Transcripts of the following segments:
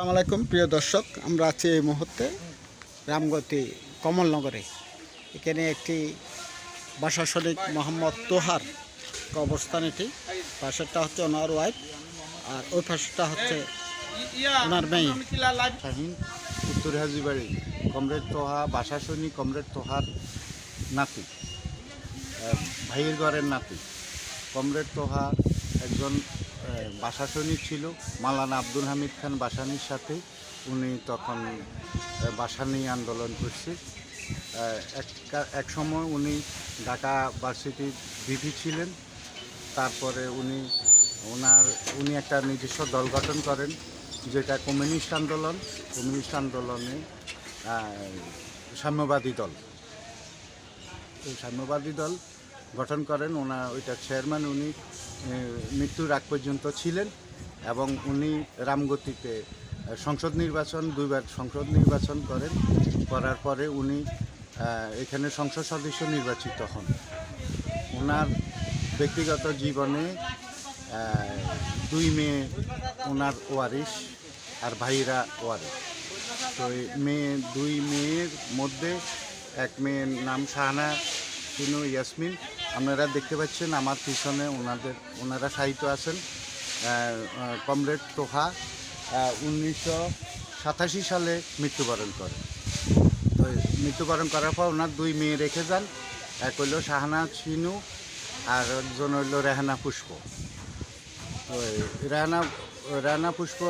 আসসালামু আলাইকুম, প্রিয় দর্শক। আমরা আছি এই মুহূর্তে রামগতি কমলনগরে। এখানে একটি শরিক মোহাম্মদ তোহার অবস্থান এটি। পাশেরটা হচ্ছে ওনার ওয়াইফ, আর ওই পাশেরটা হচ্ছে ওনার মেয়ে শাহিন। উত্তর হাজিবাড়ি, কমরেড তোহা, বাসা সৈনিক কমরেড তোহার নাতি ভাইয়ের ঘরের নাতি। কমরেড তোহা একজন আহ, বাসা সৈনিক ছিল। মালানা আব্দুল হামিদ খান বাসানির সাথে। উনি তখন বাসানি আন্দোলন করছে। এক- সময় উনি ঢাকা ভার্সিটির ভিপি ছিলেন। তারপরে উনি ওনার উনি একটা নিজস্ব দল গঠন করেন যেটা কমিউনিস্ট আন্দোলন। কমিউনিস্ট আন্দোলনে সাম্যবাদী দল। সাম্যবাদী দল গঠন করেন। ওনার ওইটা চেয়ারম্যান উনি। মৃত্যুর আগ পর্যন্ত ছিলেন এবং উনি রামগতিতে সংসদ নির্বাচন, দুইবার সংসদ নির্বাচন করেন, করার পরে উনি এখানে সংসদ সদস্য নির্বাচিত হন। ওনার ব্যক্তিগত জীবনে দুই মেয়ে ওনার ওয়ারিশ আর ভাইরা ওয়ারিশ। তো মেয়ে, দুই মেয়ের মধ্যে এক মেয়ের নাম শাহানা সিনু ইয়াসমিন। আপনারা দেখতে পাচ্ছেন আমার পিছনে ওনাদের ওনারা সাহিত্য আছেন কমরেড তোহা উনিশশো সাতাশি সালে মৃত্যুবরণ করে। তো মৃত্যুবরণ করার পর ওনার দুই মেয়ে রেখে যান এক হইল শাহানা সিনু আর একজন হইল রেহানা পুষ্প। তো রেহানা রেহানা পুষ্প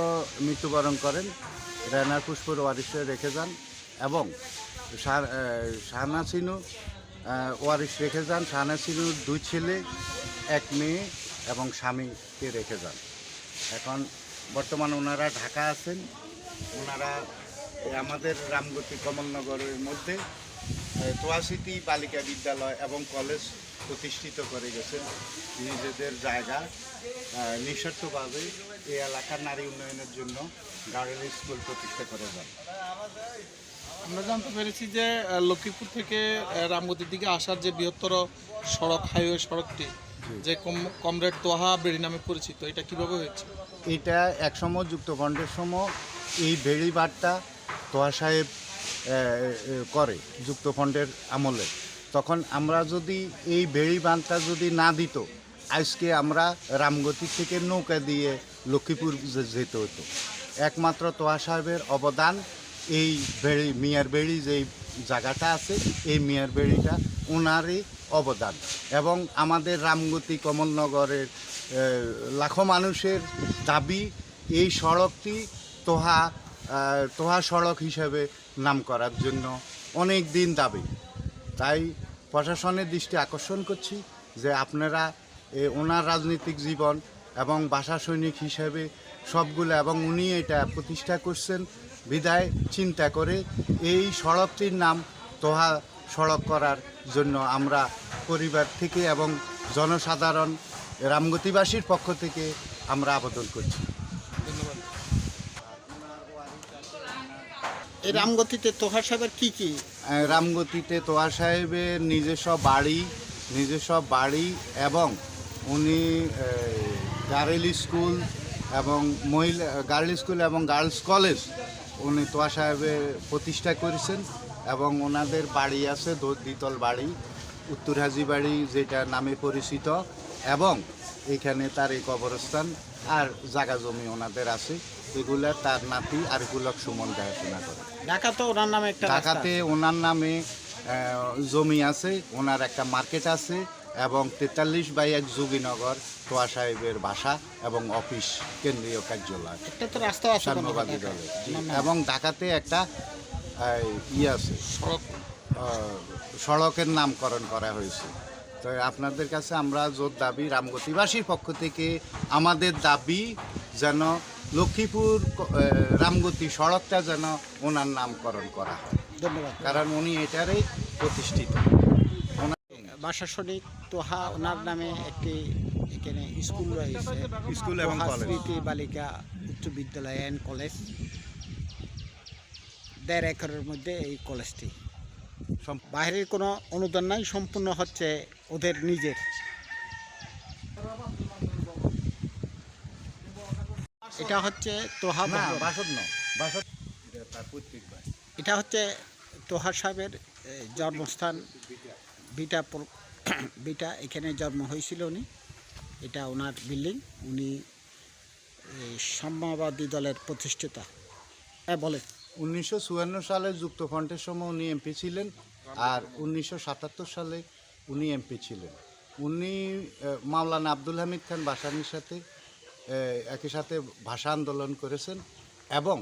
মৃত্যুবরণ করেন রেহানা পুষ্পর ওয়ারিসে রেখে যান এবং শাহানা আহ, ওয়ারিশ রেখে যান। শাহানা সিনুর দুই ছেলে এক মেয়ে এবং স্বামীকে রেখে যান। এখন বর্তমান ওনারা ঢাকা আছেন। ওনারা আমাদের রামগতি কমলনগরের মধ্যে আহ, তোয়াসিটি বালিকা বিদ্যালয় এবং কলেজ প্রতিষ্ঠিত করে গেছেন। নিজেদের জায়গা নিঃস্বার্থভাবে এই এলাকার নারী উন্নয়নের জন্য গার্ডেন স্কুল প্রতিষ্ঠা করে যান। আমরা জানতে পেরেছি যে লক্ষ্মীপুর থেকে রামগতির দিকে আসার যে বৃহত্তর সড়ক হাইওয়ে সড়কটি যে কম- কমরেড তোহা বেড়ি নামে পরিচিত এটা কীভাবে হয়েছে? এটা একসময় যুক্তফ্রন্টের সময় এই বেড়িবারটা তোহা সাহেব করে যুক্তফ্রন্টের আমলে। তখন আমরা যদি এই বেড়ি বাঁধটা যদি না দিত আজকে আমরা রামগতি থেকে নৌকা দিয়ে লক্ষ্মীপুর যেতে হতো। একমাত্র তোহা সাহেবের অবদান এই বেড়ি, মিয়ার বেড়ি যেই জায়গাটা আছে, এই মিয়ার বেড়িটা ওনারই অবদান। এবং আমাদের রামগতি কমলনগরের লাখো মানুষের দাবি, এই সড়কটি তোহা তোহা সড়ক হিসেবে নাম করার জন্য অনেক দিন দাবি। তাই প্রশাসনের দৃষ্টি আকর্ষণ করছি যে আপনারা ওনার রাজনৈতিক জীবন এবং বাসা সৈনিক হিসেবে সবগুলো এবং উনি এটা প্রতিষ্ঠা করছেন। বিদায় চিন্তা করে এই সড়কটির নাম তোহা সড়ক করার জন্য আমরা পরিবার থেকে এবং জনসাধারণ রামগতিবাসীর পক্ষ থেকে আমরা আবেদন করছি। ধন্যবাদ। এই রামগতিতে তোহার সাহেবের কি কি? রামগতিতে তোয়া সাহেবের নিজস্ব বাড়ি নিজস্ব বাড়ি এবং উনি গার্ল স্কুল এবং মহিলা গার্ল স্কুল এবং গার্লস কলেজ উনি তোয়া সাহেবের প্রতিষ্ঠা করেছেন এবং ওনাদের বাড়ি আছে দ্বিতল বাড়ি উত্তর হাজি বাড়ি যেটা নামে পরিচিত এবং এখানে তার এই কবরস্থান আর জাগা জমি ওনাদের আছে। এগুলা তার নাতি আর এগুলো সুমন দেখাশোনা করে। ঢাকা তো ওনার নামে একটা ঢাকাতে ওনার নামে জমি আছে ওনার একটা মার্কেট আছে এবং তেতাল্লিশ বাই এক যোগীনগর তোয়া সাহেবের বাসা এবং অফিস কেন্দ্রীয় কার্যালয়। একটা তো রাস্তা সাম্যবাদী দলের। এবং ঢাকাতে একটা আহ, ইয়ে আছে। সড়ক। সড়কের নামকরণ করা হয়েছে। তো আপনাদের কাছে আমরা জোর দাবি রামগতিবাসীর পক্ষ থেকে আমাদের দাবি যেন লক্ষ্মীপুর রামগতি সড়কটা যেন ওনার নামকরণ করা হয়। ধন্যবাদ। কারণ উনি এটারই প্রতিষ্ঠিত। শরিক তোহা ওনার নামে একটি এখানে স্কুল রয়েছে। স্কুল এবং স্মৃতি বালিকা উচ্চ বিদ্যালয় অ্যান্ড কলেজ। দেড় একরের মধ্যে এই কলেজটি। বাইরের কোনো অনুদান নাই সম্পূর্ণ হচ্ছে ওদের নিজের। এটা হচ্ছে তোহা বাসদ বাসদ এটা হচ্ছে তোহা সাহেবের জন্মস্থান। বিটা বিটা এখানে জন্ম হয়েছিল উনি। এটা ওনার বিল্ডিং। উনি সাম্যবাদী দলের প্রতিষ্ঠাতা। হ্যাঁ বলে উনিশশো সালে যুক্তফ্রন্টের সময় উনি এমপি ছিলেন আর উনিশশো সাতাত্তর সালে উনি এমপি ছিলেন। উনি মাওলানা আব্দুল হামিদ খান বাসানির সাথে একই সাথে ভাষা আন্দোলন করেছেন এবং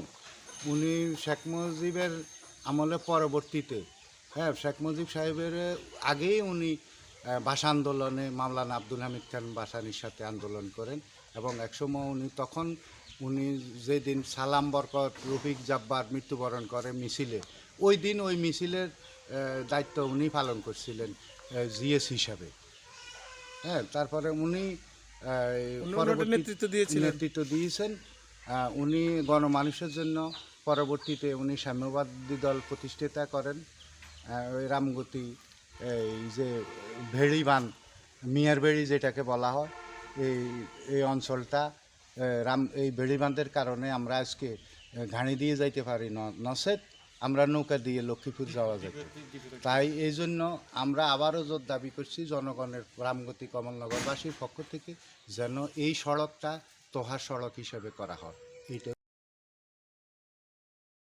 উনি শেখ মুজিবের আমলে পরবর্তীতে হ্যাঁ শেখ মুজিব সাহেবের আগেই উনি ভাষা আন্দোলনে মাওলানা আব্দুল হামিদ খান বাসানির সাথে আন্দোলন করেন এবং একসময় উনি তখন উনি যেদিন সালাম বরকত রফিক জাব্বার মৃত্যুবরণ করে মিছিলে ওই দিন ওই মিছিলের দায়িত্ব উনি পালন করছিলেন জিএস হিসাবে। হ্যাঁ তারপরে উনি নেতৃত্ব দিয়েছিলেন। নেতৃত্ব দিয়েছেন। উনি গণমানুষের জন্য পরবর্তীতে উনি সাম্যবাদী দল প্রতিষ্ঠাতা করেন। ওই রামগতি, এই যে ভেড়ি বান মিয়ার বেড়ি যেটাকে বলা হয়, এই এই অঞ্চলটা রাম, এই বেড়ি বাঁধের কারণে আমরা আজকে ঘানি দিয়ে যাইতে পারি ন- নচেত আমরা নৌকা দিয়ে লক্ষ্মীপুর যাওয়া যেত তাই এই জন্য আমরা আবারও জোর দাবি করছি জনগণের, রামগতি কমলনগরবাসীর পক্ষ থেকে যেন এই সড়কটা তোহার সড়ক হিসেবে করা হয়। এইটা